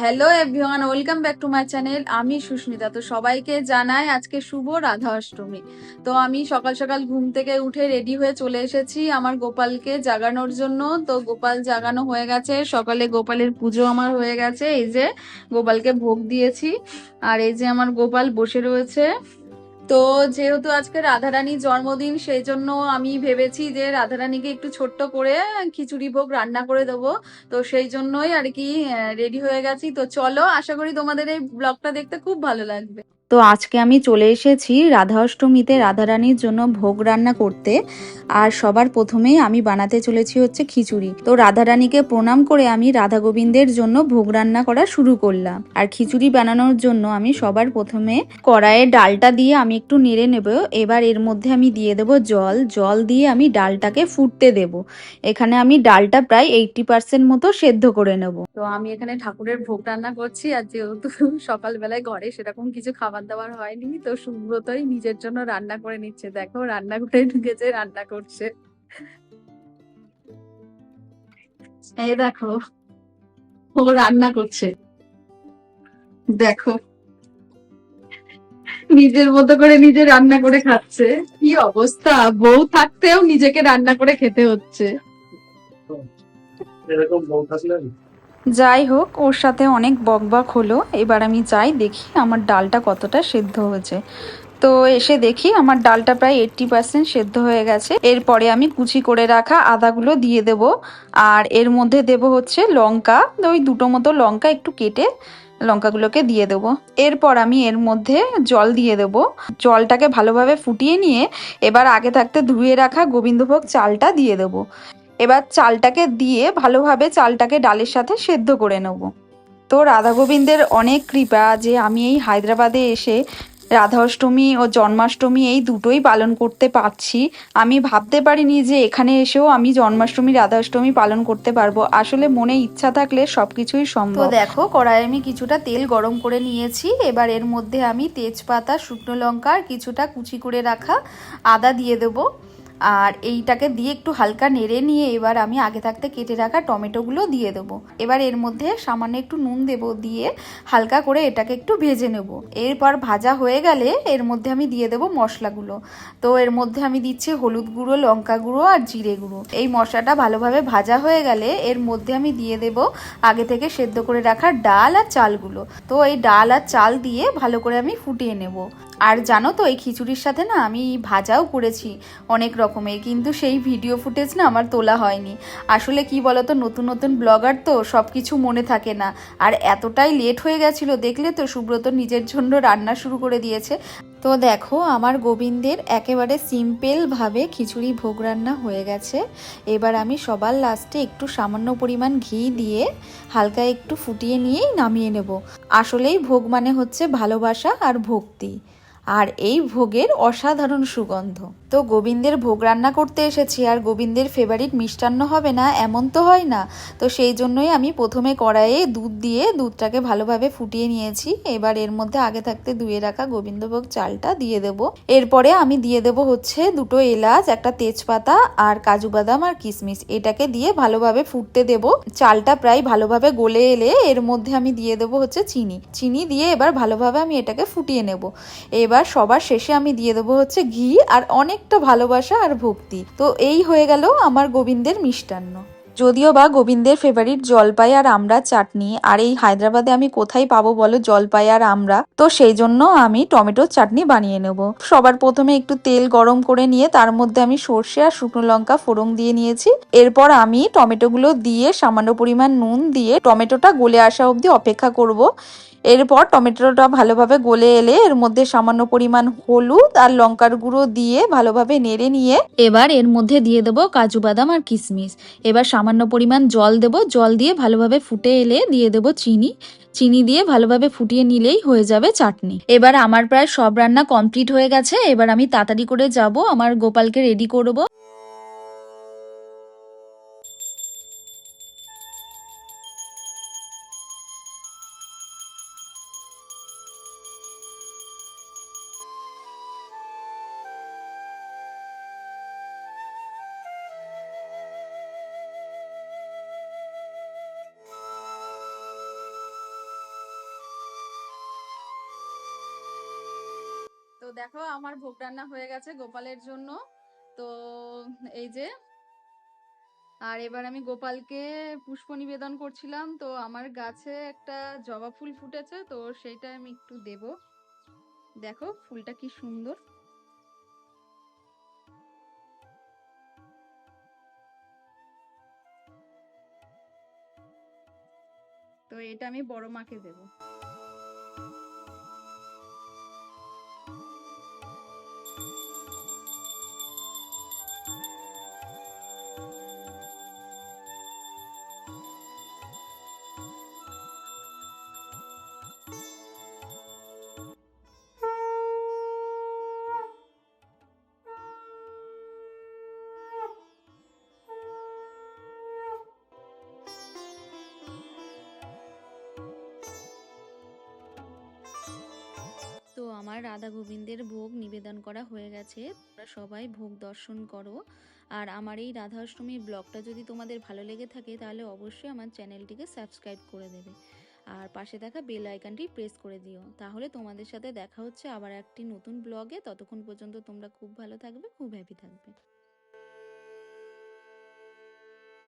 Hello everyone welcome back to my channel আমি সুস্মিতা। তো সবাইকে জানাই আজকে শুভ রাধা অষ্টমী। তো আমি সকাল সকাল ঘুম থেকে উঠে রেডি হয়ে চলে এসেছি আমার গোপালকে জাগানোর জন্য। তো গোপাল জাগানো হয়ে গেছে। সকালে গোপালের পুজো আমার হয়ে গেছে। এই যে গোপালকে ভোগ দিয়েছি। আর এই যে আমার গোপাল বসে রয়েছে। তো যেহেতু আজকে রাধারানীর জন্মদিন, সেই জন্য আমি ভেবেছি যে রাধারানীকে একটু ছোট্ট করে খিচুড়ি ভোগ রান্না করে দেবো। তো সেই জন্যই আর কি রেডি হয়ে গেছি। তো চলো, আশা করি তোমাদের এই ব্লগটা দেখতে খুব ভালো লাগবে। তো আজকে আমি চলে এসেছি রাধা অষ্টমীতে রাধারানীর জন্য ভোগ রান্না করতে। আর সবার প্রথমেই আমি বানাতে চলেছি হচ্ছে খিচুড়ি। তো রাধারানীকে প্রণাম করে আমি রাধা গোবিন্দের জন্য ভোগ রান্না করা শুরু করলাম। আর খিচুড়ি বানানোর জন্য আমি সবার প্রথমে কড়াইয়ে ডালটা দিয়ে আমি একটু নেড়ে নেব। এবার এর মধ্যে আমি দিয়ে দেব জল। জল দিয়ে আমি ডালটাকে ফুটতে দেব। এখানে আমি ডালটা প্রায় এইটটি পার্সেন্ট মতো সেদ্ধ করে নেব। তো আমি এখানে ঠাকুরের ভোগ রান্না করছি। আর যেহেতু সকালবেলায় ঘরে সেরকম কিছু খাবার দাবার হয়নি, তো সুব্রতই নিজের জন্য রান্না করে নিচ্ছে। দেখো রান্না করে ঢুকেছে রান্না করছে। এই দেখো, ও রান্না করছে। দেখো, নিজের মতো করে নিজে রান্না করে খাচ্ছে। কি অবস্থা? বউ থাকতেও নিজেকে রান্না করে খেতে হচ্ছে। এরকম বউ থাকলে যাই হোক, ওর সাথে অনেক বকবক হলো। এবার আমি যাই দেখি আমার ডালটা কতটা সেদ্ধ হয়েছে। তো এসে দেখি আমার ডালটা প্রায় এইট্টি পার্সেন্ট সেদ্ধ হয়ে গেছে। এরপরে আমি কুচি করে রাখা আদাগুলো দিয়ে দেব। আর এর মধ্যে দেব হচ্ছে লঙ্কা। ওই দুটো মতো লঙ্কা একটু কেটে লঙ্কাগুলোকে দিয়ে দেব। এরপর আমি এর মধ্যে জল দিয়ে দেব। জলটাকে ভালোভাবে ফুটিয়ে নিয়ে এবার আগে থাকতে ধুয়ে রাখা গোবিন্দভোগ চালটা দিয়ে দেব। এবার চালটাকে দিয়ে ভালোভাবে চালটাকে ডালের সাথে সেদ্ধ করে নেব। তো রাধা গোবিন্দের অনেক কৃপা যে আমি এই হায়দ্রাবাদে এসে রাধা অষ্টমী ও জন্মাষ্টমী এই দুটোই পালন করতে পারছি। আমি ভাবতে পারিনি যে এখানে এসেও আমি জন্মাষ্টমী রাধা অষ্টমী পালন করতে পারব। আসলে মনে ইচ্ছা থাকলে সবকিছুই সম্ভব। দেখো কড়াই আমি কিছুটা তেল গরম করে নিয়েছি। এবার এর মধ্যে আমি তেজপাতা শুকনো লঙ্কা আর কিছুটা কুচি করে রাখা আদা দিয়ে দেবো। আর এইটাকে দিয়ে একটু হালকা নেড়ে নিয়ে এবার আমি আগে থাকতে কেটে রাখা টমেটোগুলো দিয়ে দেবো। এবার এর মধ্যে সামান্য একটু নুন দেব দিয়ে হালকা করে এটাকে একটু ভেজে নেব। এরপর ভাজা হয়ে গেলে এর মধ্যে আমি দিয়ে দেবো মশলাগুলো। তো এর মধ্যে আমি দিচ্ছি হলুদ গুঁড়ো, লঙ্কা গুঁড়ো আর জিরে গুঁড়ো। এই মশলাটা ভালোভাবে ভাজা হয়ে গেলে এর মধ্যে আমি দিয়ে দেব আগে থেকে সেদ্ধ করে রাখা ডাল আর চালগুলো। তো এই ডাল আর চাল দিয়ে ভালো করে আমি ফুটিয়ে নেব। আর জানো তো, এই খিচুড়ির সাথে না আমি ভাজাও করেছি অনেক রকমের কিন্তু সেই ভিডিও ফুটেজ না আমার তোলা হয়নি। আসলে কি বলতো, নতুন নতুন ব্লগার তো সব কিছু মনে থাকে না। আর এতটাই লেট হয়ে গেছিল, দেখলে তো সুব্রত নিজের জন্য রান্না শুরু করে দিয়েছে। তো দেখো, আমার গোবিন্দের একেবারে সিম্পলভাবে খিচুড়ি ভোগ রান্না হয়ে গেছে। এবার আমি সবার লাস্টে একটু সামান্য পরিমাণ ঘি দিয়ে হালকা একটু ফুটিয়ে নিয়েই নামিয়ে নেব। আসলেই ভোগ মানে হচ্ছে ভালোবাসা আর ভক্তি। আর এই ভোগের অসাধারণ সুগন্ধ। তো গোবিন্দের ভোগ রান্না করতে এসেছি আর গোবিন্দের ফেভারিট মিষ্টান্ন হবে না, এমন তো হয় না। তো সেই জন্যই আমি প্রথমে কড়াইয়ে দুধ দিয়ে দুধটাকে ভালোভাবে ফুটিয়ে নিয়েছি। এবার এর মধ্যে আগে থাকতে ধুয়ে রাখা গোবিন্দভোগ চালটা দিয়ে দেব। এরপরে আমি দিয়ে দেব হচ্ছে দুটো এলাচ, একটা তেজপাতা আর কাজু বাদাম আর কিশমিশ। এটাকে দিয়ে ভালোভাবে ফুটতে দেব। চালটা প্রায় ভালোভাবে গলে এলে এর মধ্যে আমি দিয়ে দেব হচ্ছে চিনি। চিনি দিয়ে এবার ভালোভাবে আমি এটাকে ফুটিয়ে নেব। এবার সবার শেষে আমি দিয়ে দেবো হচ্ছে ঘি আর অনেকটা ভালোবাসা আর ভক্তি। তো এই হয়ে গেল আমার গোবিন্দের মিষ্টান্ন। যদিও বা গোবিন্দের ফেভারিট জলপাই আর আমরা চাটনি, আর এই হায়দ্রাবাদে আমি কোথায় পাবো বলো জলপাই আর আমরা? তো সেই জন্য আমি টমেটোর চাটনি বানিয়ে নেব। সবার প্রথমে একটু তেল গরম করে নিয়ে তার মধ্যে আমি সর্ষে আর শুকনো লঙ্কা ফোড়ন দিয়ে নিয়েছি। এরপর আমি টমেটোগুলো দিয়ে সামান্য পরিমাণ নুন দিয়ে টমেটোটা গলে আসা অবধি অপেক্ষা করব। এরপর টমেটোটা ভালোভাবে গলে এলে এর মধ্যে সামান্য পরিমাণ হলুদ আর লঙ্কার গুঁড়ো দিয়ে ভালোভাবে নেড়ে নিয়ে এবার এর মধ্যে দিয়ে দেবো কাজু বাদাম আর কিশমিশ। এবার সামান্য পরিমাণ জল দেব। জল দিয়ে ভালোভাবে ফুটে এলে দিয়ে দেবো চিনি। চিনি দিয়ে ভালোভাবে ফুটিয়ে নিলেই হয়ে যাবে চাটনি। এবার আমার প্রায় সব রান্না কমপ্লিট হয়ে গেছে। এবার আমি তাড়াতাড়ি করে যাব। আমার গোপালকে রেডি করব। দেখো আমার ভোগ রান্না হয়ে গেছে গোপালের জন্য। তো এই যে, আর এবার আমি গোপালকে পুষ্প নিবেদন করছিলাম। তো আমার গাছে একটা জবা ফুল ফুটেছে, তো সেইটা আমি একটু দেব। দেখো ফুলটা কি সুন্দর। তো এটা আমি বড় মাকে দেবো। আমার রাধা গোবিন্দের ভোগ নিবেদন করা হয়ে গেছে। তোমরা সবাই ভোগ দর্শন করো। আর আমার এই রাধা অষ্টমীর ব্লগটা যদি তোমাদের ভালো লেগে থাকে, তাহলে অবশ্যই আমার চ্যানেলটিকে সাবস্ক্রাইব করে দেবে। আর পাশে থাকা বেল আইকনটি প্রেস করে দিও। তাহলে তোমাদের সাথে দেখা হচ্ছে আবার একটি নতুন ব্লগে। ততক্ষণ পর্যন্ত তোমরা খুব ভালো থাকবে, খুব হ্যাপি থাকবে।